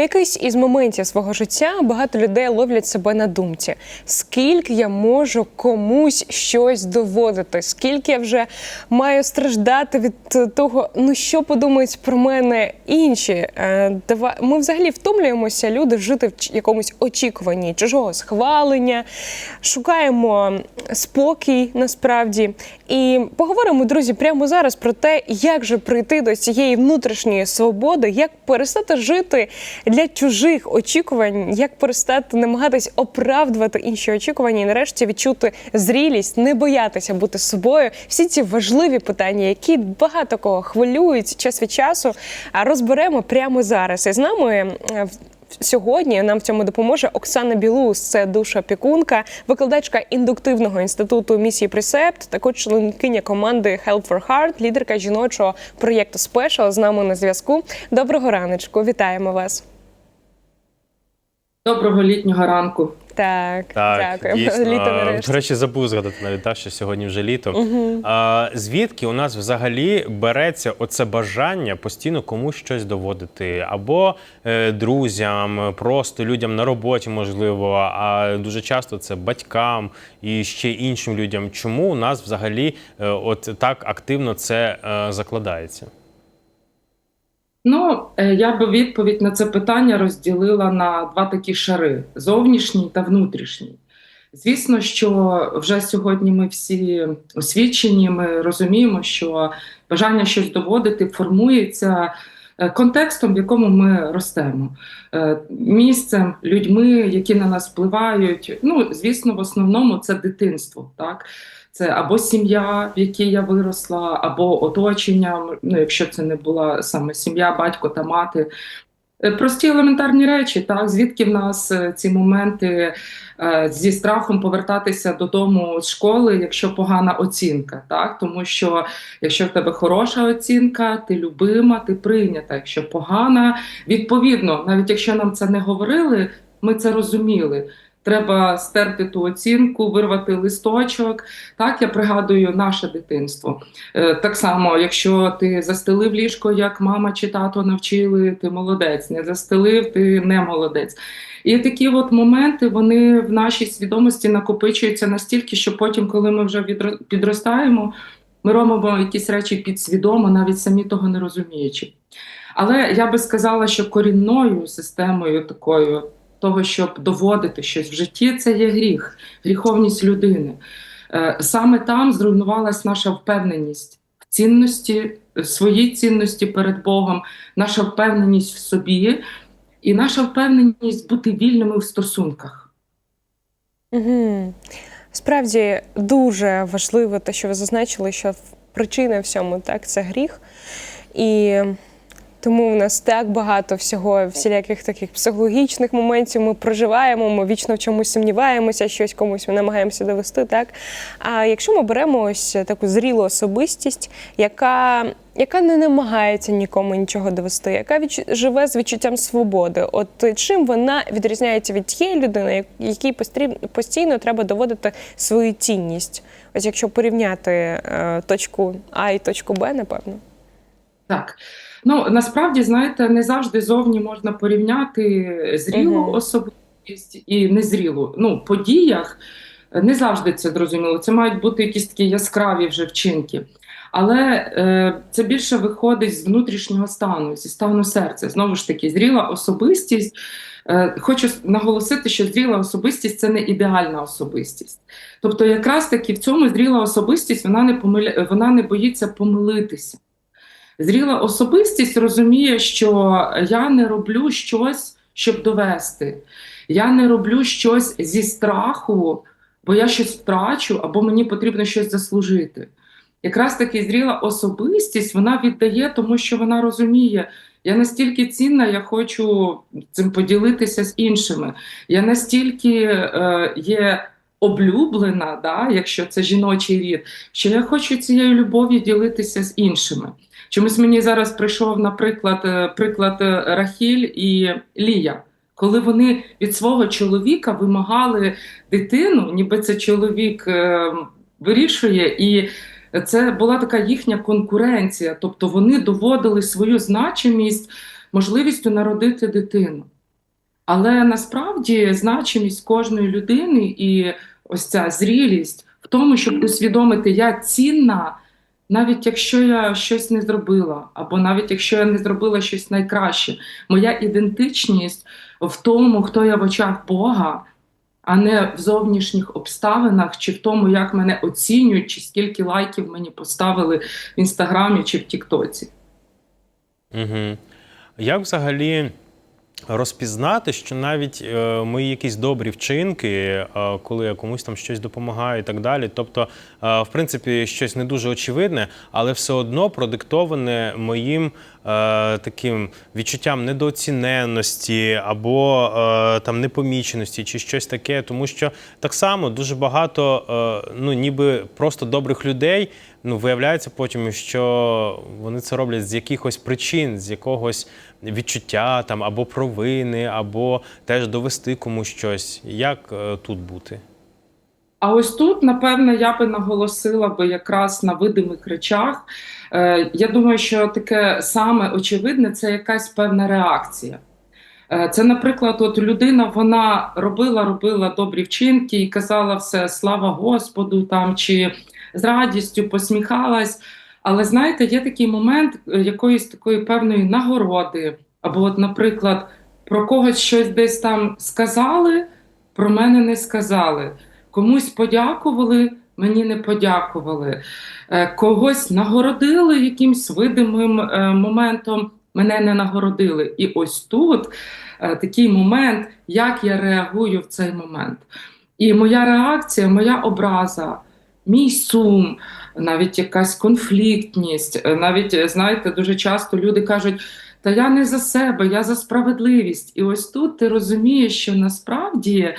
Якийсь із моментів свого життя багато людей ловлять себе на думці, скільки я можу комусь щось доводити, скільки я вже маю страждати від того, ну що подумають про мене інші. Е, Ми взагалі втомлюємося, люди жити в якомусь очікуванні чужого схвалення, шукаємо спокій насправді. І поговоримо, друзі, прямо зараз про те, як же прийти до цієї внутрішньої свободи, як перестати жити для чужих очікувань, як перестати намагатись оправдувати інші очікування і нарешті відчути зрілість, не боятися бути собою. Всі ці важливі питання, які багато кого хвилюють час від часу, розберемо прямо зараз. І з нами е, в- Сьогодні нам в цьому допоможе Оксана Білус, це душа пікунка, викладачка індуктивного інституту місії Пресепт, також членкиня команди Help for Heart, лідерка жіночого проєкту Special з нами на зв'язку. Доброго раночку, вітаємо вас. Доброго літнього ранку. Так, Так, дякую. дійсно. Літо нарешті. До речі, забув згадати навіть так, що сьогодні вже літо. А, звідки у нас взагалі береться оце бажання постійно комусь щось доводити? Або е, друзям, просто людям на роботі, можливо, а дуже часто це батькам і ще іншим людям. Чому у нас взагалі е, от так активно це е, закладається? Ну, е, я би відповідь на це питання розділила на два такі шари: зовнішній та внутрішній. Звісно, що вже сьогодні ми всі освічені, ми розуміємо, що бажання щось доводити формується е, контекстом, в якому ми ростемо, Е, місцем, людьми, які на нас впливають. Ну, звісно, в основному це дитинство. Так? Це або сім'я, в якій я виросла, або оточення, ну якщо це не була саме сім'я, батько та мати. Е, Прості елементарні речі, так звідки в нас е, ці моменти е, зі страхом повертатися додому з школи, якщо погана оцінка, так тому що якщо в тебе хороша оцінка, ти любима, ти прийнята. Якщо погана, відповідно, навіть якщо нам це не говорили, ми це розуміли. Треба стерти ту оцінку, вирвати листочок. Так, я пригадую наше дитинство. Е, Так само, якщо ти застелив ліжко, як мама чи тато навчили, ти молодець. Не застелив, ти не молодець. І такі от моменти вони в нашій свідомості накопичуються настільки, що потім, коли ми вже підростаємо, ми робимо якісь речі підсвідомо, навіть самі того не розуміючи. Але я би сказала, що корінною системою такою того, щоб доводити щось в житті, це є гріх, гріховність людини. Е, Саме там зруйнувалась наша впевненість в цінності, в своїй цінності перед Богом, наша впевненість в собі і наша впевненість бути вільними в стосунках. Угу. Справді дуже важливо те, що ви зазначили, що причина всьому так це гріх. І тому в нас так багато всього, всіляких таких психологічних моментів ми проживаємо, ми вічно в чомусь сумніваємося, щось комусь ми намагаємося довести. Так? А якщо ми беремо ось таку зрілу особистість, яка, яка не намагається нікому нічого довести, яка відч... живе з відчуттям свободи, от чим вона відрізняється від тієї людини, якій постійно треба доводити свою цінність? Ось якщо порівняти е, точку А і точку Б, напевно. Так. Ну насправді, знаєте, не завжди зовні можна порівняти зрілу Мгм. особистість і незрілу. Ну, подіях е, не завжди це зрозуміло. Це мають бути якісь такі яскраві вже вчинки. Але е, це більше виходить з внутрішнього стану, зі стану серця. Знову ж таки, зріла особистість. Е, хочу наголосити, що зріла особистість це не ідеальна особистість. Тобто, якраз таки в цьому зріла особистість вона не помиля... вона не боїться помилитися. Зріла особистість розуміє, що я не роблю щось, щоб довести. Я не роблю щось зі страху, бо я щось втрачу або мені потрібно щось заслужити. Якраз таки зріла особистість вона віддає, тому що вона розуміє, я настільки цінна, я хочу цим поділитися з іншими. Я настільки е, є облюблена, да, якщо це жіночий рід, що я хочу цією любов'ю ділитися з іншими. Чомусь мені зараз прийшов, наприклад, е, приклад е, Рахіль і Лія, коли вони від свого чоловіка вимагали дитину, ніби це чоловік е, вирішує, і це була така їхня конкуренція. Тобто вони доводили свою значимість можливістю народити дитину. Але насправді значимість кожної людини і ось ця зрілість в тому, щоб усвідомити, я цінна, навіть якщо я щось не зробила, або навіть якщо я не зробила щось найкраще, моя ідентичність в тому, хто я в очах Бога, а не в зовнішніх обставинах, чи в тому, як мене оцінюють, чи скільки лайків мені поставили в інстаграмі чи в Тіктоці. Угу. Як взагалі розпізнати, що навіть е, мої якісь добрі вчинки, е, коли я комусь там щось допомагаю і так далі, тобто, е, в принципі, щось не дуже очевидне, але все одно продиктоване моїм е, таким відчуттям недооціненності або е, там непоміченості чи щось таке, тому що так само дуже багато, е, ну ніби просто добрих людей. Ну, виявляється потім, що вони це роблять з якихось причин, з якогось відчуття там або провини, або теж довести комусь щось. Як е, тут бути? А ось тут, напевно, я би наголосила би якраз на видимих речах. Е, я думаю, що таке саме очевидне це якась певна реакція. Е, Це, наприклад, от людина вона робила, робила добрі вчинки і казала все слава Господу там чи з радістю посміхалась. Але знаєте, є такий момент е, якоїсь такої певної нагороди, або, от, наприклад, про когось щось десь там сказали, про мене не сказали. Комусь подякували, мені не подякували. Е, Когось нагородили якимсь видимим е, моментом, мене не нагородили. І ось тут такий момент, як я реагую в цей момент. І моя реакція, моя образа, мій сум, навіть якась конфліктність. е, Навіть, е, знаєте, дуже часто люди кажуть, та я не за себе, я за справедливість. І ось тут ти розумієш, що насправді.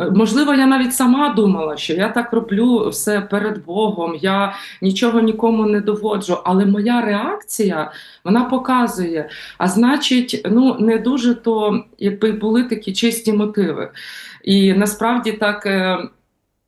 е, Можливо, я навіть сама думала, що я так роблю все перед Богом, я нічого нікому не доводжу. Але моя реакція вона показує. А значить, ну не дуже то, якби були такі чисті мотиви. І насправді так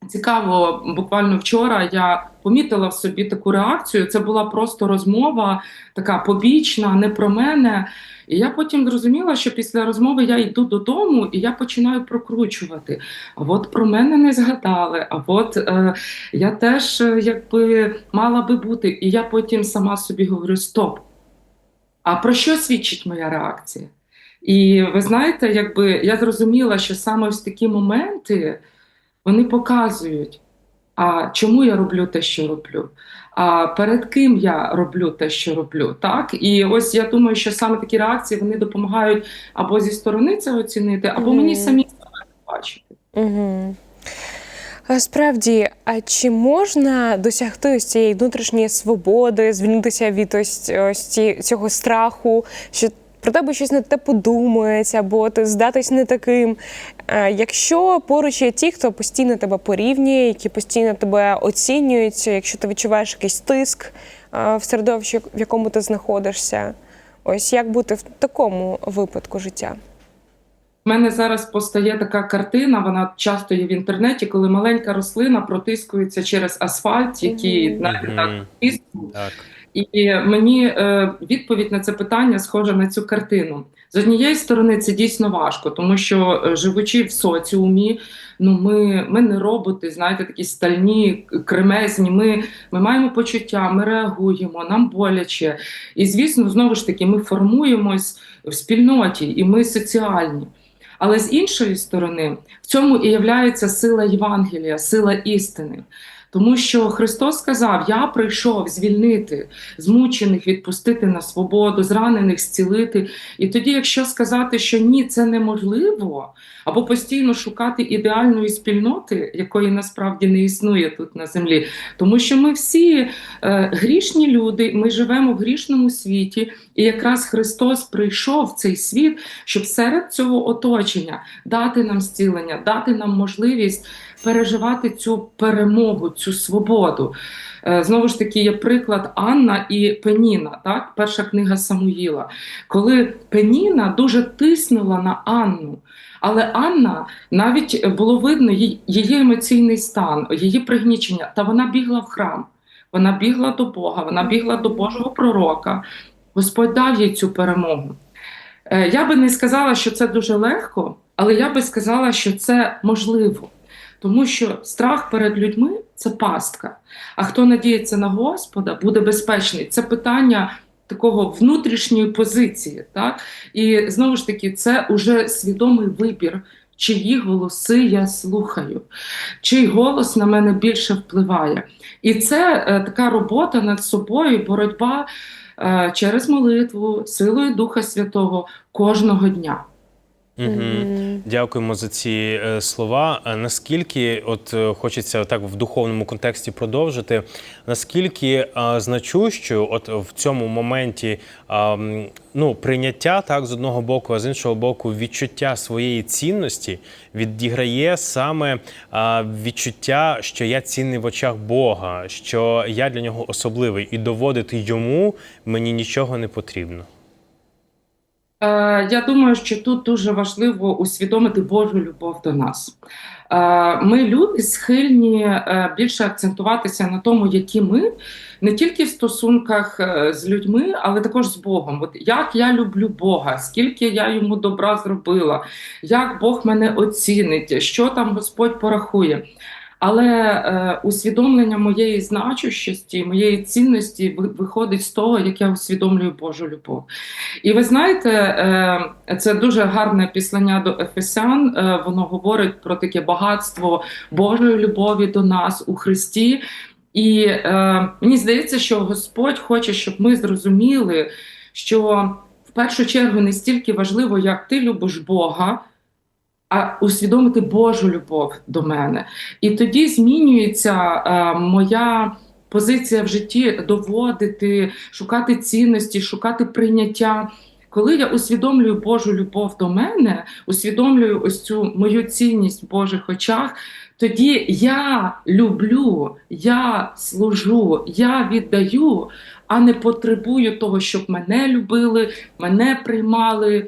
цікаво, буквально вчора я помітила в собі таку реакцію. Це була просто розмова, така побічна, не про мене. І я потім зрозуміла, що після розмови я йду додому і я починаю прокручувати. А от про мене не згадали, а от е, я теж е, якби мала би бути. І я потім сама собі говорю: стоп. А про що свідчить моя реакція? І ви знаєте, якби я зрозуміла, що саме ось такі моменти вони показують, а чому я роблю те, що роблю, а перед ким я роблю те, що роблю. Так? І ось я думаю, що саме такі реакції вони допомагають або зі сторони це оцінити, або Мгм. мені самі бачити. Угу. Справді, а чи можна досягти ось цієї внутрішньої свободи, звільнитися від ось, ось ці- цього страху, що про тебе щось не те подумається, або ти здатись не таким. Е, Якщо поруч є ті, хто постійно тебе порівнює, які постійно тебе оцінюють, якщо ти відчуваєш якийсь тиск е, в середовищі, в якому ти знаходишся, ось як бути в такому випадку життя? У мене зараз постає така картина, вона часто є в інтернеті, коли маленька рослина протискується через асфальт, який Мгм. навіть так Мгм. тиснув. Так. І мені е, відповідь на це питання схожа на цю картину. З однієї сторони, це дійсно важко, тому що е, живучи в соціумі, ну ми, ми не роботи, знаєте, такі стальні, кремезні. Ми, ми маємо почуття, ми реагуємо, нам боляче. І звісно, знову ж таки, ми формуємось в спільноті, і ми соціальні. Але з іншої сторони, в цьому і являється сила Євангелія, сила істини. Тому що Христос сказав: Я прийшов звільнити змучених, відпустити на свободу, зранених зцілити. І тоді, якщо сказати, що ні, це неможливо, або постійно шукати ідеальної спільноти, якої насправді не існує тут на землі, тому що ми всі е, грішні люди, ми живемо в грішному світі, і якраз Христос прийшов в цей світ, щоб серед цього оточення дати нам зцілення, дати нам можливість переживати цю перемогу, цю свободу. Е, Знову ж таки, є приклад Анна і Пеніна, так? перша книга Самуїла, коли Пеніна дуже тиснула на Анну. Але Анна навіть було видно її емоційний стан, її пригнічення, та вона бігла в храм, вона бігла до Бога, вона бігла до Божого пророка. Господь дав їй цю перемогу. Е, Я би не сказала, що це дуже легко, але я би сказала, що це можливо. Тому що страх перед людьми це пастка. А хто надіється на Господа, буде безпечний. Це питання такого внутрішньої позиції. Так? І знову ж таки, це уже свідомий вибір, чиї голоси я слухаю, чий голос на мене більше впливає. І це е, така робота над собою, боротьба через молитву, силою Духа Святого кожного дня. Угу. Дякуємо за ці е, слова. Наскільки, от е, хочеться так в духовному контексті продовжити, наскільки е, значущою, от в цьому моменті а, ну, прийняття так з одного боку, а з іншого боку, відчуття своєї цінності відіграє саме а, відчуття, що я цінний в очах Бога, що я для нього особливий, і доводити йому мені нічого не потрібно. Е, Я думаю, що тут дуже важливо усвідомити Божу любов до нас. Е, Ми люди схильні е, більше акцентуватися на тому, які ми не тільки в стосунках з людьми, але також з Богом. От як я люблю Бога, скільки я йому добра зробила, як Бог мене оцінить, що там Господь порахує. Але е, усвідомлення моєї значущості, моєї цінності виходить з того, як я усвідомлюю Божу любов. І ви знаєте, е, це дуже гарне післання до Ефесян. Е, Воно говорить про таке багатство Божої любові до нас у Христі. І е, мені здається, що Господь хоче, щоб ми зрозуміли, що в першу чергу не стільки важливо, як ти любиш Бога, а усвідомити Божу любов до мене. І тоді змінюється е, моя позиція в житті доводити, шукати цінності, шукати прийняття. Коли я усвідомлюю Божу любов до мене, усвідомлюю ось цю мою цінність в Божих очах, тоді я люблю, я служу, я віддаю, а не потребую того, щоб мене любили, мене приймали,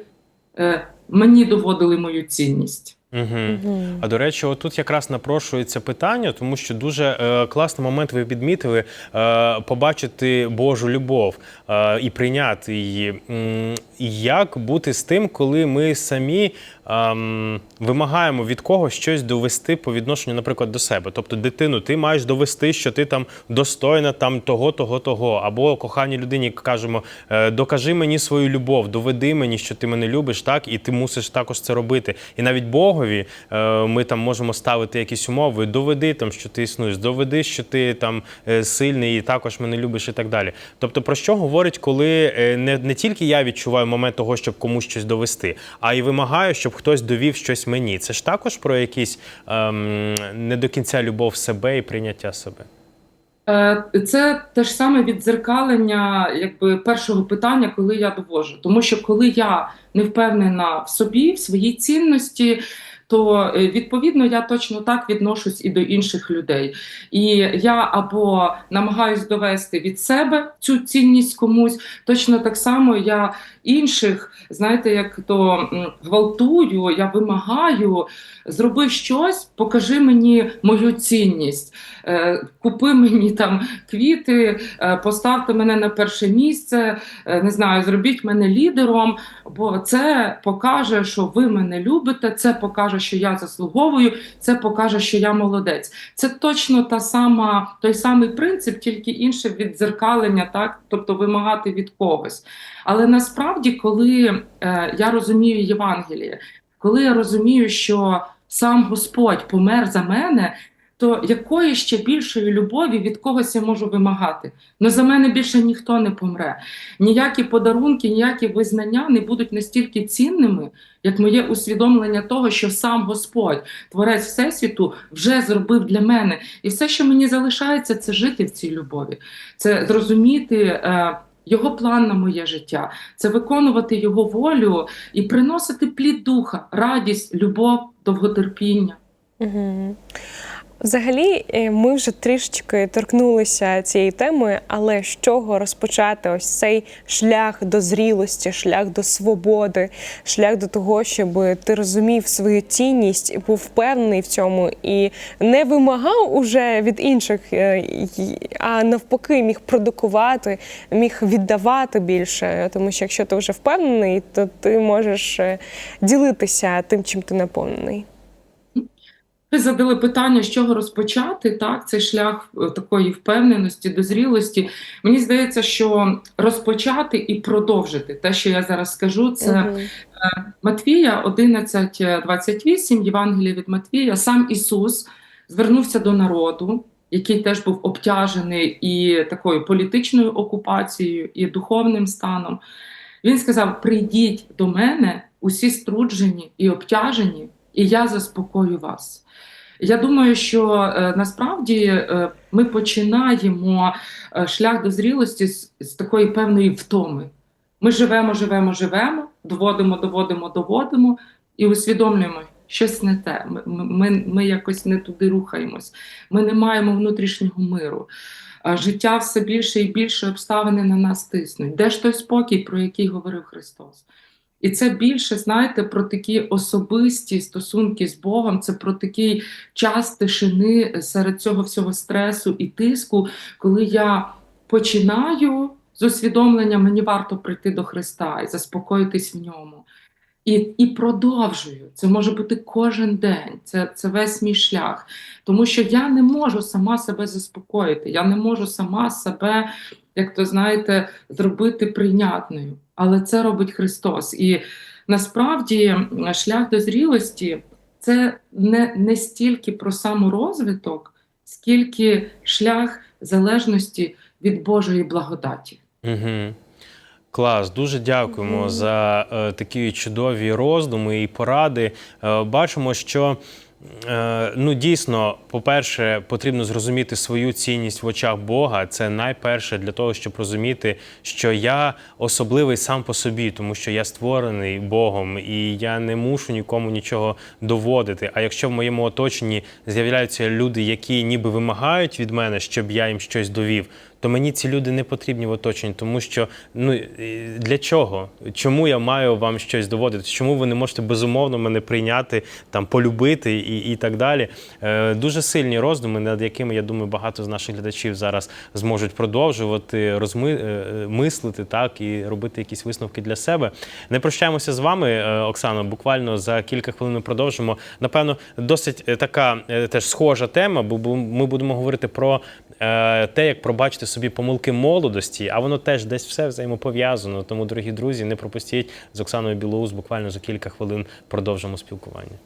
е, мені доводили мою цінність. Угу. А до речі, отут якраз напрошується питання, тому що дуже е, класний момент ви підмітили е, побачити Божу любов е, і прийняти її. М, Як бути з тим, коли ми самі ем, вимагаємо від когось щось довести по відношенню, наприклад, до себе? Тобто, дитину, ти маєш довести, що ти там достойна там того, того, того. Або коханій людині кажемо, е, докажи мені свою любов, доведи мені, що ти мене любиш, так, і ти мусиш також це робити. І навіть Богові е, ми там можемо ставити якісь умови, доведи там, що ти існуєш, доведи, що ти там е, сильний і також мене любиш, і так далі. Тобто, про що говорить, коли е, не, не тільки я відчуваю момент того, щоб комусь щось довести, а й вимагаю, щоб хтось довів щось мені. Це ж також про якісь ем, не до кінця любов себе і прийняття себе. Е, Це те ж саме віддзеркалення якби, першого питання, коли я довожу. Тому що коли я не впевнена в собі, в своїй цінності, то е, відповідно я точно так відношусь і до інших людей. І я або намагаюсь довести від себе цю цінність комусь, точно так само я інших, знаєте, як то гвалтую, я вимагаю, зроби щось, покажи мені мою цінність. Е, Купи мені там квіти, е, поставте мене на перше місце, не знаю, зробіть мене лідером, бо це покаже, що ви мене любите, це покаже, що я заслуговую, це покаже, що я молодець. Це точно та сама, той самий принцип, тільки інше віддзеркалення, так? тобто вимагати від когось. Але насправді, коли е, я розумію Євангеліє, коли я розумію, що сам Господь помер за мене, то якої ще більшої любові від когось я можу вимагати? Ну за мене більше ніхто не помре. Ніякі подарунки, ніякі визнання не будуть настільки цінними, як моє усвідомлення того, що сам Господь, творець Всесвіту, вже зробив для мене. І все, що мені залишається, це жити в цій любові, це зрозуміти. Е, його план на моє життя це виконувати його волю і приносити плід духа, радість, любов, довготерпіння. Мгм. Взагалі, е, ми вже трішечки торкнулися цієї теми, але з чого розпочати ось цей шлях до зрілості, шлях до свободи, шлях до того, щоб ти розумів свою цінність, був впевнений в цьому і не вимагав уже від інших, е, а навпаки, міг продукувати, міг віддавати більше. Тому що якщо ти вже впевнений, то ти можеш е, ділитися тим, чим ти наповнений. Ви задали питання, з чого розпочати, так, цей шлях е, такої впевненості, дозрілості. Мені здається, що розпочати і продовжити те, що я зараз скажу, це Мгм. Матвія 11.28, Євангелія від Матвія, сам Ісус звернувся до народу, який теж був обтяжений і такою політичною окупацією, і духовним станом. Він сказав: Прийдіть до мене, усі струджені і обтяжені, і я заспокою вас. Я думаю, що е, насправді е, ми починаємо е, шлях до зрілості з, з такої певної втоми. Ми живемо, живемо, живемо, доводимо, доводимо, доводимо і усвідомлюємо, щось не те. Ми, ми, ми якось не туди рухаємось. Ми не маємо внутрішнього миру. Життя все більше і більше обставини на нас тиснуть. Де ж той спокій, про який говорив Христос? І це більше, знаєте, про такі особисті стосунки з Богом, це про такий час тишини серед цього всього стресу і тиску, коли я починаю з усвідомлення, мені варто прийти до Христа і заспокоїтись в ньому. І, і продовжую. Це може бути кожен день, це, це весь мій шлях. Тому що я не можу сама себе заспокоїти, я не можу сама себе, як то знаєте, зробити прийнятною. Але це робить Христос. І насправді шлях до зрілості це не, не стільки про саморозвиток, скільки шлях залежності від Божої благодаті. Угу. Клас, дуже дякуємо Мгм. за е, такі чудові роздуми і поради. Е, бачимо, що е, ну дійсно, по-перше, потрібно зрозуміти свою цінність в очах Бога. Це найперше для того, щоб розуміти, що я особливий сам по собі, тому що я створений Богом, і я не мушу нікому нічого доводити. А якщо в моєму оточенні з'являються люди, які ніби вимагають від мене, щоб я їм щось довів, то мені ці люди не потрібні в оточенні, тому що ну для чого? Чому я маю вам щось доводити? Чому ви не можете безумовно мене прийняти, там полюбити і, і так далі? Е, дуже сильні роздуми, над якими я думаю, багато з наших глядачів зараз зможуть продовжувати розми, е, мислити так і робити якісь висновки для себе. Не прощаємося з вами, е, Оксано. Буквально за кілька хвилин ми продовжимо. Напевно, досить е, така е, теж схожа тема, бо ми будемо говорити про е, те, як пробачити собі помилки молодості, а воно теж десь все взаємопов'язано. Тому, дорогі друзі, не пропустіть з Оксаною Білоус буквально за кілька хвилин продовжимо спілкування.